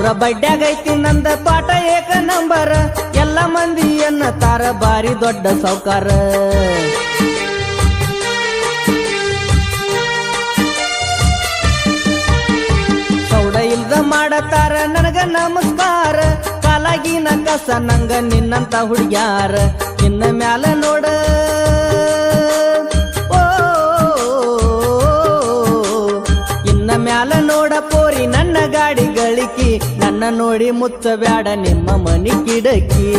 ಊರ ಬಡ್ಡ್ಯಾಗೈತಿ ನಂದ ತೋಟ ಏಕ ನಂಬರ. ಎಲ್ಲ ಮಂದಿ ತಾರ ಬಾರಿ ದೊಡ್ಡ ಸೌಕಾರ ಸೌಡ ಇಲ್ದ ಮಾಡತಾರ ನನಗ ನಮಸ್ಕಾರ. ಕಾಲಾಗಿನ ಕಸ ನಂಗ ನಿನ್ನಂತ ಹುಡುಗ್ಯಾರ. ಇನ್ನ ಮ್ಯಾಲ ನೋಡ ಇನ್ನ ಮ್ಯಾಲ ನೋಡ ಪೋರಿ ನನ್ನ ಗಾಡಿ ಗಳಿಕಿ ನನ್ನ ನೋಡಿ ಮುಚ್ಚಬ್ಯಾಡ ನಿಮ್ಮ ಮನಿ ಕಿಡಕಿ